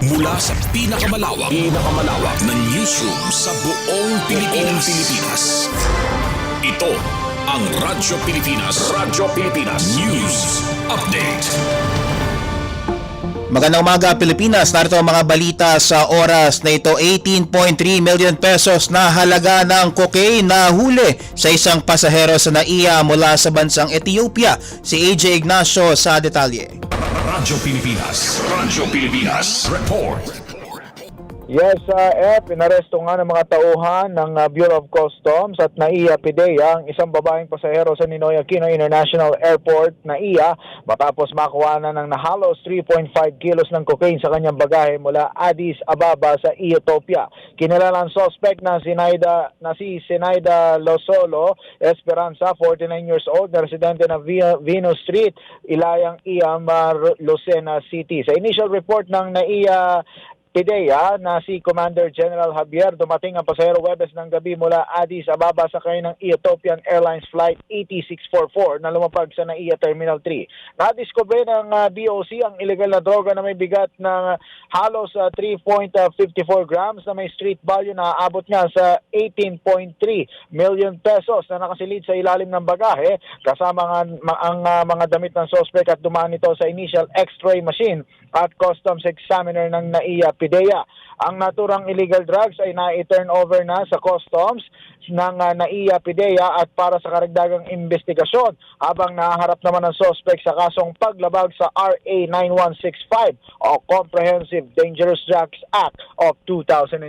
Mula sa pinakamalawak, pinakamalawak na newsroom sa buong Pilipinas. Pilipinas. Ito ang Radyo Pilipinas. Radyo Pilipinas. News Update. Magandang umaga Pilipinas, narito ang mga balita sa oras na ito 18.3 million pesos na halaga ng cocaine na huli sa isang pasahero sa NAIA mula sa bansang Ethiopia. Si AJ Ignacio sa detalye. Radyo Pilipinas. Radyo Pilipinas. Report. Yes, uh, Ep, inaresto nga ng mga tauhan ng uh, Bureau of Customs at NAIA PIDEA ang isang babaeng pasahero sa Ninoy Aquino International Airport, NAIA, matapos makuha na ng nahalos 3.5 kilos ng cocaine sa kanyang bagahe mula Addis Ababa sa Ethiopia. Kinilala ang suspect na, Sinaida, na si Sinaida Losolo Esperanza, 49 years old, na residente ng Vi- Venus Street, Ilayang Iam, uh, Lucena City. Sa initial report ng NAIA PIDEA na si Commander General Javier dumating ang pasahero Webes ng gabi mula Addis Ababa sa ng Ethiopian Airlines Flight ET644 na lumapag sa NAIA Terminal 3. Nadiskubre ng uh, BOC ang illegal na droga na may bigat ng halos uh, 3.54 grams na may street value na aabot nga sa 18.3 million pesos na nakasilid sa ilalim ng bagahe kasama ma- ang uh, mga damit ng suspect at dumaan ito sa initial x-ray machine at customs examiner ng NAIA PIDEA. Ang naturang illegal drugs ay na-turn over na sa customs ng uh, NAIA PIDEA at para sa karagdagang investigasyon habang naharap naman ang suspect sa kasong paglabag sa RA 9165 o Comprehensive Dangerous Drugs Act of 2002.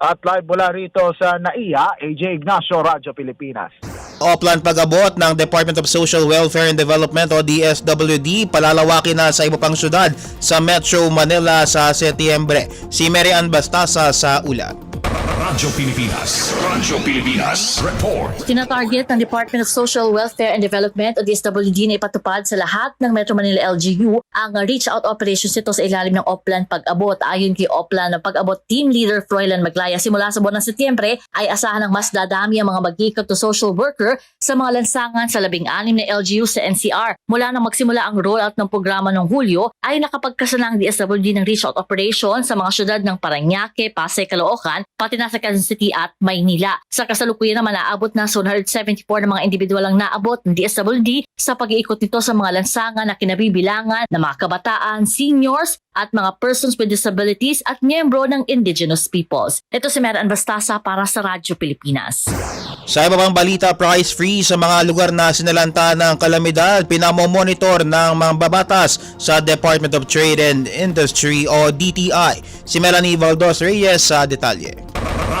At live mula rito sa NAIA, AJ Ignacio, Radyo Pilipinas. Oplan pag-abot ng Department of Social Welfare and Development o DSWD palalawakin na sa iba pang syudad sa Metro Manila sa Setyembre. Si Mary Ann Bastasa sa ulat. Radyo Pilipinas. Radyo Pilipinas. Report. Tinatarget ng Department of Social Welfare and Development o DSWD na ipatupad sa lahat ng Metro Manila LGU ang reach out operations nito sa ilalim ng Oplan Pag-abot. Ayon kay Oplan ng Pag-abot Team Leader Froilan Maglaya, simula sa buwan ng Setyembre ay asahan ng mas dadami ang mga mag-ikot to social worker sa mga lansangan sa labing-anim na LGU sa NCR. Mula nang magsimula ang rollout ng programa ng Hulyo ay nakapagkasana ang DSWD ng reach out operation sa mga syudad ng Paranaque, Pasay, Caloocan, pati na sa Quezon City at Maynila. Sa kasalukuyan naman naabot na 174 ng mga individual ang naabot ng DSWD sa pag-iikot nito sa mga lansangan na kinabibilangan ng mga kabataan, seniors at mga persons with disabilities at miyembro ng indigenous peoples. Ito si Meran Bastasa para sa Radyo Pilipinas. Sa iba pang balita, price free sa mga lugar na sinalanta ng kalamidad, pinamomonitor ng mga babatas sa Department of Trade and Industry o DTI. Si Melanie Valdos Reyes sa detalye.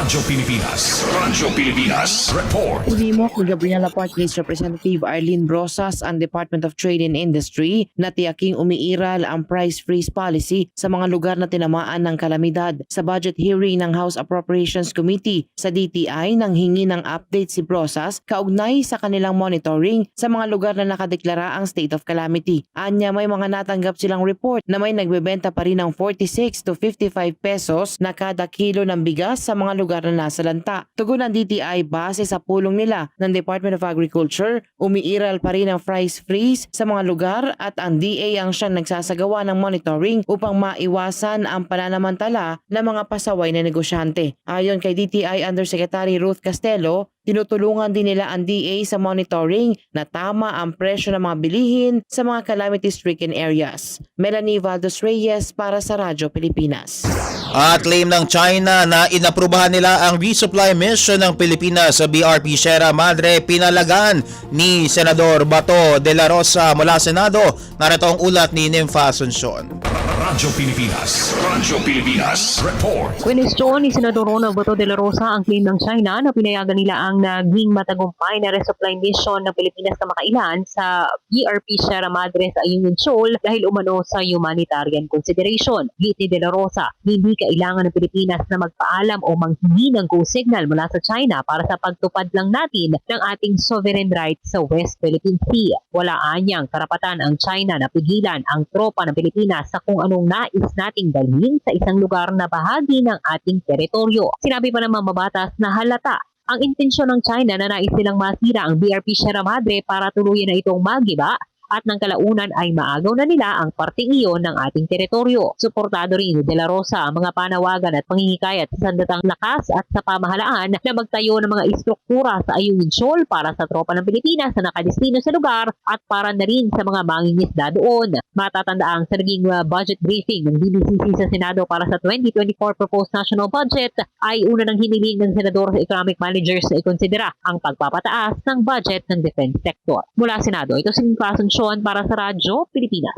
Radyo Pilipinas. Radyo Pilipinas. Report. Hinimok ni Gabriela Park List Representative Arlene Brosas ang Department of Trade and Industry na tiyaking umiiral ang price freeze policy sa mga lugar na tinamaan ng kalamidad. Sa budget hearing ng House Appropriations Committee sa DTI nang hingi ng update si Brosas kaugnay sa kanilang monitoring sa mga lugar na nakadeklara ang state of calamity. Anya may mga natanggap silang report na may nagbebenta pa rin ng 46 to 55 pesos na kada kilo ng bigas sa mga lugar na nasa lanta. Tugon ng DTI base sa pulong nila ng Department of Agriculture, umiiral pa rin ang price freeze sa mga lugar at ang DA ang siyang nagsasagawa ng monitoring upang maiwasan ang pananamantala ng mga pasaway na negosyante. Ayon kay DTI Undersecretary Ruth Castelo, Tinutulungan din nila ang DA sa monitoring na tama ang presyo ng mga bilihin sa mga calamity-stricken areas. Melanie Valdos Reyes para sa Radyo Pilipinas. At claim ng China na inaprubahan nila ang resupply mission ng Pilipinas sa BRP Sierra Madre pinalagan ni Senador Bato de la Rosa mula Senado. Narito ang ulat ni Nympha Asuncion. Radyo Pilipinas. Radyo Pinipinas. Report. Kwenestyon ni Senador Ronald Bato de la Rosa ang claim ng China na pinayagan nila ang naging matagumpay na resupply mission ng Pilipinas na makailan sa BRP Sierra Madre sa Ayungin Shoal dahil umano sa humanitarian consideration. Git ni de la Rosa, hindi kailangan ng Pilipinas na magpaalam o manghingi ng go signal mula sa China para sa pagtupad lang natin ng ating sovereign rights sa West Philippine Sea. Wala anyang karapatan ang China na pigilan ang tropa ng Pilipinas sa kung anong nais nating dalhin sa isang lugar na bahagi ng ating teritoryo. Sinabi pa ng mababatas na halata ang intensyon ng China na nais silang masira ang BRP Sierra Madre para tuluyan na itong magiba at ng kalaunan ay maagaw na nila ang parting iyon ng ating teritoryo. Suportado rin ni De La Rosa ang mga panawagan at pangingikayat sa sandatang lakas at sa pamahalaan na magtayo ng mga istruktura sa Ayungin Shoal para sa tropa ng Pilipinas na nakadestino sa lugar at para na rin sa mga mangingisda doon. Matatandaang sa naging uh, budget briefing ng DBCC sa Senado para sa 2024 proposed national budget ay una ng hiniling ng Senador sa economic managers na ikonsidera ang pagpapataas ng budget ng defense sector. Mula Senado, ito si Asuncion para sa Radyo Pilipinas.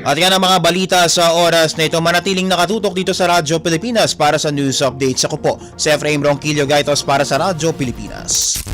At yan ang mga balita sa oras na ito. Manatiling nakatutok dito sa Radyo Pilipinas para sa news updates. Ako po, si Efraim Ronquillo Gaitos para sa Radyo Pilipinas.